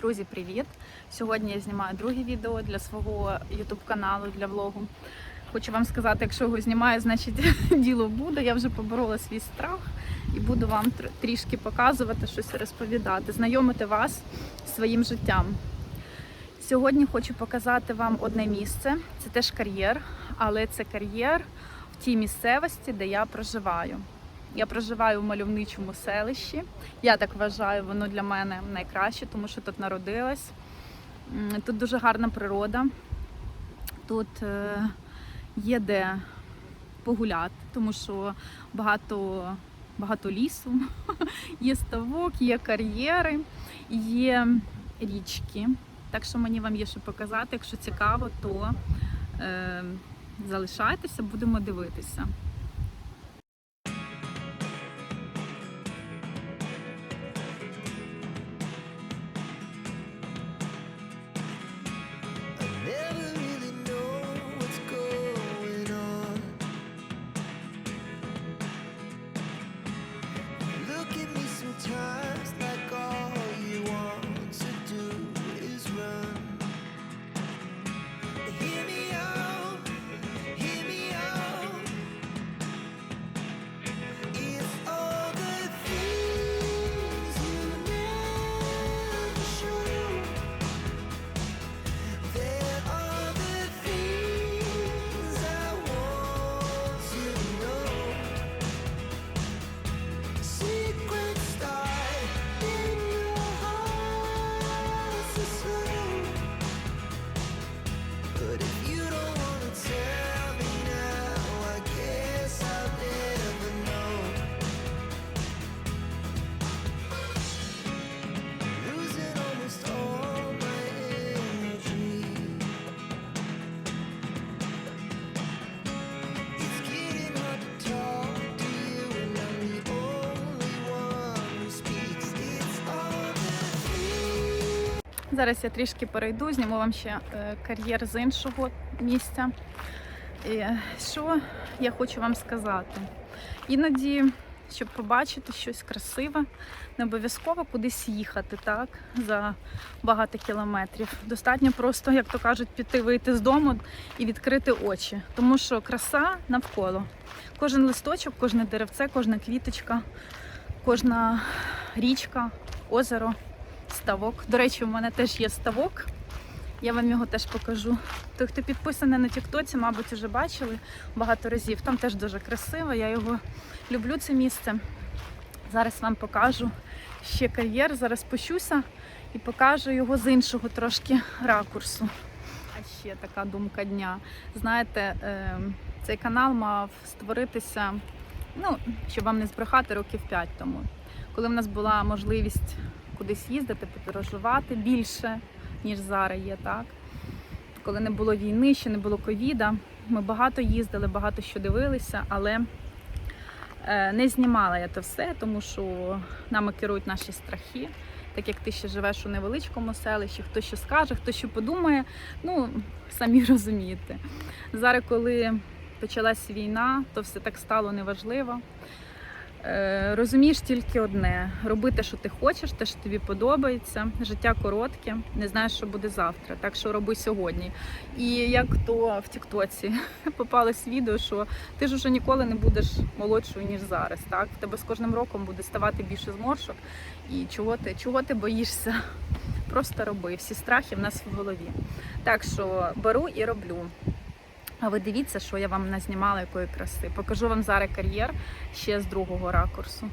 Друзі, привіт! Сьогодні я знімаю друге відео для свого YouTube каналу для влогу. Хочу вам сказати, якщо його знімаю, значить діло буде. Я вже поборола свій страх і буду вам трішки показувати щось розповідати, знайомити вас своїм життям. Сьогодні хочу показати вам одне місце. Це теж кар'єр, але це кар'єр в тій місцевості, де я проживаю. Я проживаю в мальовничому селищі. Я так вважаю, воно для мене найкраще, тому що тут народилась. Тут дуже гарна природа. Тут е, є де погуляти, тому що багато, багато лісу, є ставок, є кар'єри, є річки. Так що мені вам є що показати. Якщо цікаво, то е, залишайтеся, будемо дивитися. Зараз я трішки перейду, зніму вам ще е, кар'єр з іншого місця. І е, що я хочу вам сказати? Іноді, щоб побачити щось красиве, не обов'язково кудись їхати, так, за багато кілометрів. Достатньо просто, як то кажуть, піти, вийти з дому і відкрити очі. Тому що краса навколо. Кожен листочок, кожне деревце, кожна квіточка, кожна річка, озеро ставок. До речі, у мене теж є ставок. Я вам його теж покажу. Той, хто підписаний на Тіктоці, мабуть, вже бачили багато разів. Там теж дуже красиво. Я його люблю це місце. Зараз вам покажу ще кар'єр. Зараз спущуся і покажу його з іншого трошки ракурсу. А ще така думка дня. Знаєте, ем, цей канал мав створитися, ну, щоб вам не збрехати, років 5 тому. Коли в нас була можливість кудись їздити, подорожувати більше, ніж зараз є, так? Коли не було війни, ще не було ковіда, ми багато їздили, багато що дивилися, але е, не знімала я це все, тому що нами керують наші страхи. Так як ти ще живеш у невеличкому селищі, хто що скаже, хто що подумає, ну самі розумієте. Зараз, коли почалась війна, то все так стало неважливо. Е, Розумієш тільки одне: робити, що ти хочеш, те, що тобі подобається. Життя коротке, не знаєш, що буде завтра. Так що роби сьогодні. І як то в Тіктоці попалось відео, що ти ж уже ніколи не будеш молодшою, ніж зараз. Так, в тебе з кожним роком буде ставати більше зморшок. І чого ти, чого ти боїшся? Просто роби. Всі страхи в нас в голові. Так що беру і роблю. А ви дивіться, що я вам назнімала, якої краси. Покажу вам зараз кар'єр ще з другого ракурсу.